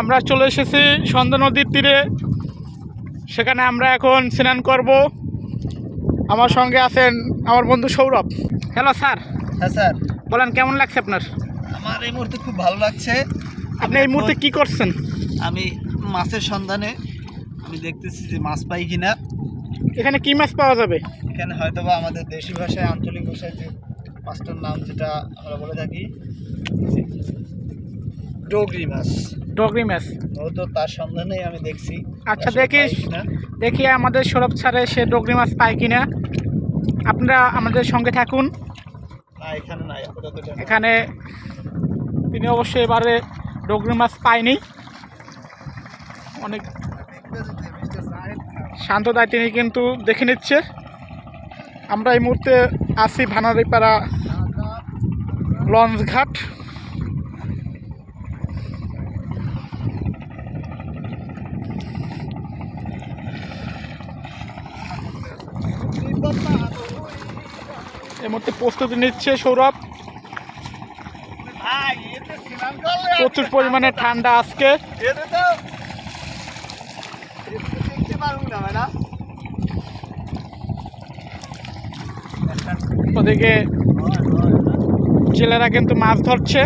আমরা চলে এসেছি সন্ধ্যা নদীর তীরে। সেখানে আমরা এখন স্নান করব। আমার সঙ্গে আছেন আমার বন্ধু সৌরভ। হ্যালো স্যার হ্যাঁ স্যার। বলেন কেমন লাগছে আপনার? আমার এই মুহূর্তে খুব ভালো লাগছে। আপনি এই মুহূর্তে কি করছেন? আমি মাছের সন্ধানে আমি দেখতেছি যে মাছ পাই কিনা। এখানে কি মাছ পাওয়া যাবে? এখানে হয়তো বা আমাদের দেশি ভাষায় আঞ্চলিক ভাষায় যে মাছটার নাম যেটা আমরা বলে থাকি ডোগরি মাছ। ডগরি মাছ মূলত তার সন্ধানেই আমি দেখছি। আচ্ছা, কিনা। দেখি আমাদের সৌরভ ছাড়ে সে ডগরি মাছ পায় কিনা। আপনারা আমাদের সঙ্গে থাকুন। এখানে তিনি অবশ্যই এবারে ডগরি মাছ পায়নি। অনেক শান্তদায় তিনি কিন্তু দেখে নিচ্ছে। আমরা এই মুহূর্তে আছি ভানারিপাড়া লঞ্চ এই মুহূর্তে প্রস্তুতি নিচ্ছে সৌরভ। প্রচুর পরিমাণে ঠান্ডা আজকে। ওদিকে ছেলেরা কিন্তু মাছ ধরছে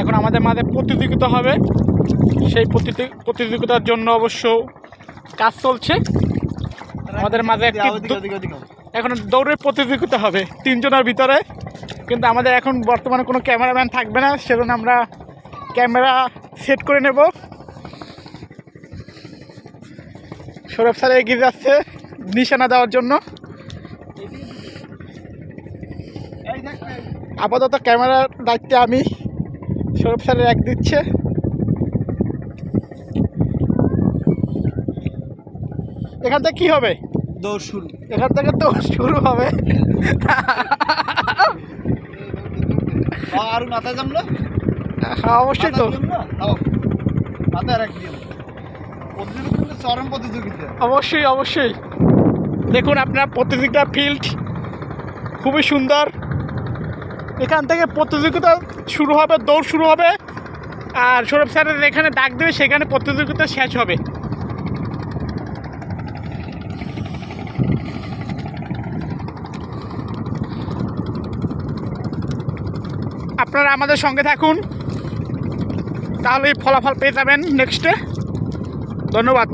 এখন আমাদের মাঝে প্রতিযোগিতা হবে। সেই প্রতিযোগিতার জন্য অবশ্য কাজ চলছে। আমাদের মাঝে একটি। এখন দৌড়ের প্রতিযোগিতা হবে তিনজনের ভিতরে। কিন্তু আমাদের এখন বর্তমানে কোনো ক্যামেরাম্যান থাকবে না সেজন্য আমরা ক্যামেরা সেট করে নেব। সৌরভ স্যার এগিয়ে যাচ্ছে নিশানা দেওয়ার জন্য। আপাতত ক্যামেরার দায়িত্বে আমি। সৌরভ স্যারের এক দিচ্ছে। এখান থেকে কি হবে? দৌড় শুরু। এখান থেকে তো শুরু হবে। আর মাথায় জমলো হ্যাঁ অবশ্যই তো। মাথায় রাখি চরম প্রতিযোগিতা। অবশ্যই অবশ্যই। দেখুন আপনার প্রতিযোগিতা ফিল্ড খুবই সুন্দর। এখান থেকে প্রতিযোগিতা শুরু হবে, দৌড় শুরু হবে। আর সৌরভ স্যারের এখানে ডাক দেবে, সেখানে প্রতিযোগিতা শেষ হবে। আপনারা আমাদের সঙ্গে থাকুন তাহলে ফলাফল পেয়ে যাবেন নেক্সটে ধন্যবাদ।